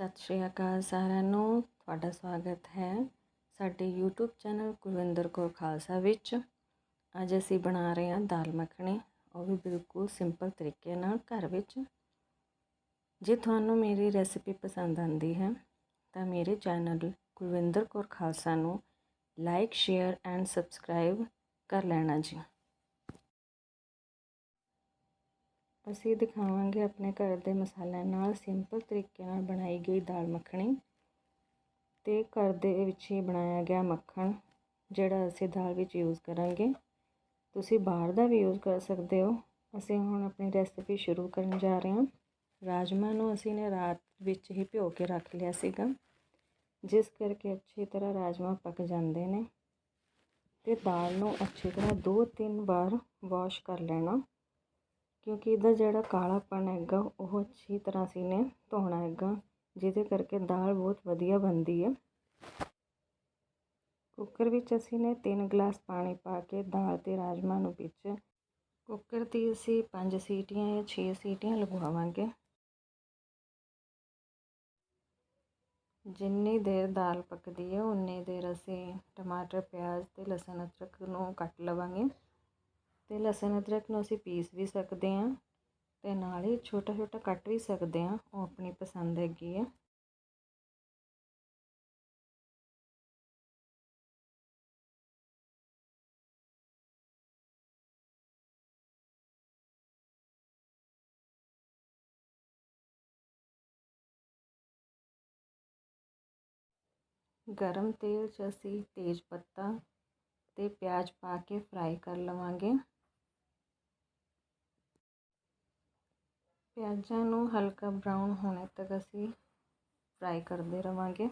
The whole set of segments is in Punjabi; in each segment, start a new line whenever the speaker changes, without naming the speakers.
ਸਤਿ ਸ਼੍ਰੀ ਅਕਾਲ ਸਾਰਿਆਂ ਨੂੰ, ਤੁਹਾਡਾ ਸਵਾਗਤ ਹੈ ਸਾਡੇ YouTube ਚੈਨਲ ਕੁਲਵਿੰਦਰ ਕੌਰ ਖਾਲਸਾ ਵਿੱਚ। ਅੱਜ ਅਸੀਂ ਬਣਾ ਰਹੇ ਹਾਂ ਦਾਲ ਮੱਖਣੀ, ਉਹ ਵੀ ਬਿਲਕੁਲ ਸਿੰਪਲ ਤਰੀਕੇ ਨਾਲ ਘਰ ਵਿੱਚ। ਜੇ ਤੁਹਾਨੂੰ ਮੇਰੀ ਰੈਸਿਪੀ ਪਸੰਦ ਆਂਦੀ ਹੈ, ਤਾਂ ਮੇਰੇ ਚੈਨਲ ਕੁਲਵਿੰਦਰ ਕੌਰ ਖਾਲਸਾ ਨੂੰ ਲਾਈਕ ਸ਼ੇਅਰ ਐਂਡ ਸਬਸਕ੍ਰਾਈਬ ਕਰ ਲੈਣਾ ਜੀ। ਅਸੀਂ ਦਿਖਾਵਾਂਗੇ ਆਪਣੇ ਘਰ ਦੇ ਮਸਾਲਿਆਂ ਨਾਲ ਸਿੰਪਲ ਤਰੀਕੇ ਨਾਲ ਬਣਾਈ ਗਈ ਦਾਲ ਮੱਖਣੀ ਤੇ ਘਰ ਦੇ ਵਿੱਚ ਹੀ ਬਣਾਇਆ ਗਿਆ ਮੱਖਣ, ਜਿਹੜਾ ਅਸੀਂ ਦਾਲ ਵਿੱਚ ਯੂਜ਼ ਕਰਾਂਗੇ। ਤੁਸੀਂ ਬਾਹਰ ਦਾ ਵੀ ਯੂਜ਼ ਕਰ ਸਕਦੇ ਹੋ। ਅਸੀਂ ਹੁਣ ਆਪਣੀ ਰੈਸਪੀ ਸ਼ੁਰੂ ਕਰਨ ਜਾ ਰਹੇ ਹਾਂ। ਰਾਜਮਾ ਨੂੰ ਅਸੀਂ ਨੇ ਰਾਤ ਵਿੱਚ ਹੀ ਭਿਓ ਕੇ ਰੱਖ ਲਿਆ ਸੀਗਾ, ਜਿਸ ਕਰਕੇ ਅੱਛੀ ਤਰ੍ਹਾਂ ਰਾਜਮਾ ਪੱਕ ਜਾਂਦੇ ਨੇ। ਤੇ ਦਾਲ ਨੂੰ ਅੱਛੀ ਤਰ੍ਹਾਂ ਦੋ ਤਿੰਨ ਵਾਰ ਵਾਸ਼ ਕਰ ਲੈਣਾ। ਕਿਉਂਕਿ ਇਹਦਾ ਜਿਹੜਾ ਕਾਲਾਪਣ ਹੈਗਾ, ਉਹ ਅੱਛੀ ਤਰ੍ਹਾਂ ਅਸੀਂ ਨੇ ਧੋਣਾ ਹੈਗਾ, ਜਿਹਦੇ ਕਰਕੇ ਦਾਲ ਬਹੁਤ ਵਧੀਆ ਬਣਦੀ ਹੈ। ਕੁੱਕਰ ਵਿੱਚ ਅਸੀਂ ਨੇ 3 ਗਲਾਸ ਪਾਣੀ ਪਾ ਕੇ ਦਾਲ ਤੇ ਰਾਜਮਾ ਨੂੰ ਵਿੱਚ, ਕੁੱਕਰ ਦੀ ਅਸੀਂ 5 ਸੀਟੀਆਂ ਜਾਂ 6 ਸੀਟੀਆਂ ਲਗਵਾਵਾਂਗੇ। ਜਿੰਨੀ ਦੇਰ ਦਾਲ ਪੱਕਦੀ ਹੈ, ਉਨੀ ਦੇਰ ਅਸੀਂ ਟਮਾਟਰ, ਪਿਆਜ਼ ਤੇ ਲਸਣ ਅਦਰਕ ਨੂੰ ਕੱਟ ਲਵਾਂਗੇ। ਤੇ ਲਸਣ ਅਦਰਕ ਨੂੰ ਅਸੀਂ ਪੀਸ ਵੀ ਸਕਦੇ ਹਾਂ ਤੇ ਨਾਲ ਹੀ ਛੋਟਾ ਛੋਟਾ ਕੱਟ ਵੀ ਸਕਦੇ ਹਾਂ, ਉਹ ਆਪਣੀ ਪਸੰਦ ਹੈਗੀ ਹੈ ਗਰਮ ਤੇਲ 'ਚ ਅਸੀਂ ਤੇਜ ਪੱਤਾ ਤੇ ਪਿਆਜ਼ ਪਾ ਕੇ ਫਰਾਈ ਕਰ ਲਵਾਂਗੇ। ਪਿਆਜ਼ਾਂ ਨੂੰ ਹਲਕਾ ਬਰਾਊਨ ਹੋਣੇ ਤੱਕ ਅਸੀਂ ਫਰਾਈ ਕਰਦੇ ਰਹਾਂਗੇ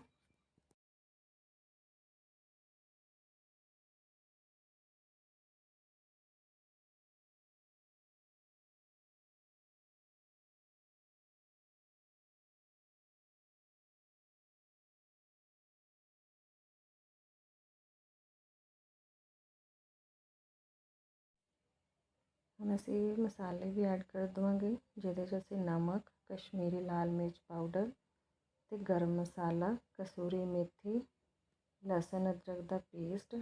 ਹੁਣ ਅਸੀਂ ਮਸਾਲੇ ਵੀ ਐਡ ਕਰ ਦਵਾਂਗੇ, ਜਿਹਦੇ 'ਚ ਅਸੀਂ ਨਮਕ, ਕਸ਼ਮੀਰੀ ਲਾਲ ਮਿਰਚ ਪਾਊਡਰ ਅਤੇ ਗਰਮ ਮਸਾਲਾ, ਕਸੂਰੀ ਮੇਥੀ, ਲਸਣ ਅਦਰਕ ਦਾ ਪੇਸਟ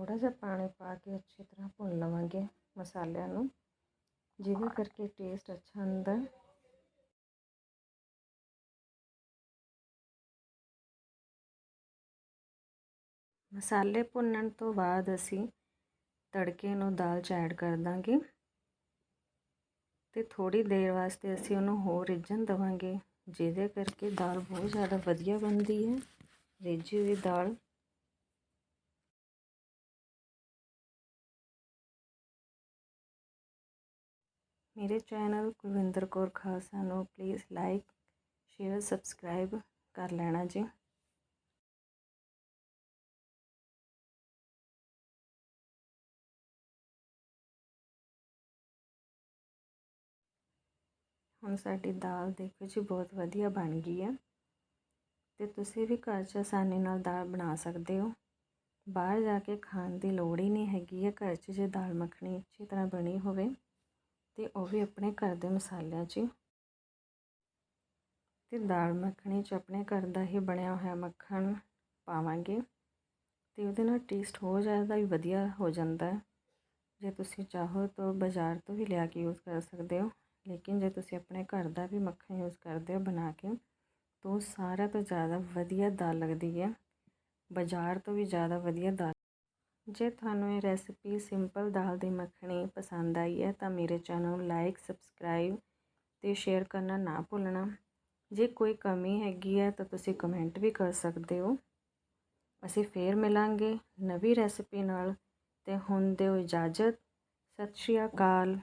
ਥੋੜਾ ਜਿਹਾ ਪਾਣੀ ਪਾ ਕੇ ਅੱਛੀ ਤਰ੍ਹਾਂ ਭੁੰਨ ਲਵਾਂਗੇ ਮਸਾਲਿਆਂ ਨੂੰ ਜਿਹਦੇ ਕਰਕੇ ਟੇਸਟ ਅੱਛਾ ਆਉਂਦਾ ਮਸਾਲੇ ਭੁੰਨਣ ਤੋਂ ਬਾਅਦ ਅਸੀਂ ਤੜਕੇ ਨੂੰ ਦਾਲ 'ਚ ਐਡ ਕਰ ਦਾਂਗੇ ਤੇ ਥੋੜੀ ਦੇਰ ਵਾਸਤੇ ਅਸੀਂ ਉਹਨੂੰ ਹੋਰ ਰਿੱਝਣ ਦਵਾਂਗੇ, ਜਿਹਦੇ ਕਰਕੇ ਦਾਲ ਬਹੁਤ ਜ਼ਿਆਦਾ ਵਧੀਆ ਬਣਦੀ ਹੈ, ਰਿੱਝੀ ਹੋਈ ਦਾਲ ਮੇਰੇ ਚੈਨਲ ਕੁਲਵਿੰਦਰ ਕੌਰ ਖਾਲਸਾ ਨੂੰ ਪਲੀਜ਼ ਲਾਈਕ ਸ਼ੇਅਰ ਸਬਸਕ੍ਰਾਈਬ ਕਰ ਲੈਣਾ ਜੀ। ਹੁਣ ਸਾਡੀ ਦਾਲ ਦੇਖੋ ਜੀ ਬਹੁਤ ਵਧੀਆ ਬਣ ਗਈ ਹੈ। ਤੇ ਤੁਸੀਂ ਵੀ ਘਰ 'ਚ ਆਸਾਨੀ ਨਾਲ ਦਾਲ ਬਣਾ ਸਕਦੇ ਹੋ। ਬਾਹਰ ਜਾ ਕੇ ਖਾਣ ਦੀ ਲੋੜ ਹੀ ਨਹੀਂ ਹੈਗੀ ਹੈ ਘਰ 'ਚ ਜੇ ਦਾਲ ਮੱਖਣੀ ਅੱਛੀ ਤਰ੍ਹਾਂ ਬਣੀ ਹੋਵੇ। ਅਤੇ ਉਹ ਵੀ ਆਪਣੇ ਘਰ ਦੇ ਮਸਾਲਿਆਂ 'ਚ ਅਤੇ ਦਾਲ ਮੱਖਣੀ 'ਚ ਆਪਣੇ ਘਰ ਦਾ ਹੀ ਬਣਿਆ ਹੋਇਆ ਮੱਖਣ ਪਾਵਾਂਗੇ। ਅਤੇ ਉਹਦੇ ਨਾਲ ਟੇਸਟ ਹੋ ਜ਼ਿਆਦਾ ਵੀ ਵਧੀਆ ਹੋ ਜਾਂਦਾ ਜੇ ਤੁਸੀਂ ਚਾਹੋ ਤਾਂ ਬਾਜ਼ਾਰ ਤੋਂ ਵੀ ਲਿਆ ਕੇ ਯੂਜ਼ ਕਰ ਸਕਦੇ ਹੋ। ਲੇਕਿਨ ਜੇ ਤੁਸੀਂ ਆਪਣੇ ਘਰ ਦਾ ਵੀ ਮੱਖਣ ਯੂਜ਼ ਕਰਦੇ ਹੋ ਬਣਾ ਕੇ, ਤਾਂ ਸਾਰਾ ਤੋਂ ਜ਼ਿਆਦਾ ਵਧੀਆ ਦਾਲ ਲੱਗਦੀ ਹੈ। ਬਾਜ਼ਾਰ ਤੋਂ ਵੀ ਜ਼ਿਆਦਾ ਵਧੀਆ ਦਾਲ ਜੇ ਤੁਹਾਨੂੰ ਇਹ ਰੈਸਿਪੀ ਸਿੰਪਲ ਦਾਲ ਦੀ ਮੱਖਣੀ ਪਸੰਦ ਆਈ ਹੈ, ਤਾਂ ਮੇਰੇ ਚੈਨਲ ਨੂੰ ਲਾਈਕ ਸਬਸਕ੍ਰਾਈਬ ਤੇ ਸ਼ੇਅਰ ਕਰਨਾ ਨਾ ਭੁੱਲਣਾ। ਜੇ ਕੋਈ ਕਮੀ ਹੈਗੀ ਹੈ, ਤਾਂ ਤੁਸੀਂ ਕਮੈਂਟ ਵੀ ਕਰ ਸਕਦੇ ਹੋ। ਅਸੀਂ ਫੇਰ ਮਿਲਾਂਗੇ ਨਵੀਂ ਰੈਸਿਪੀ ਨਾਲ। ਤੇ ਹੁਣ ਦਿਓ ਇਜਾਜ਼ਤ। ਸਤਿ ਸ਼੍ਰੀ ਅਕਾਲ।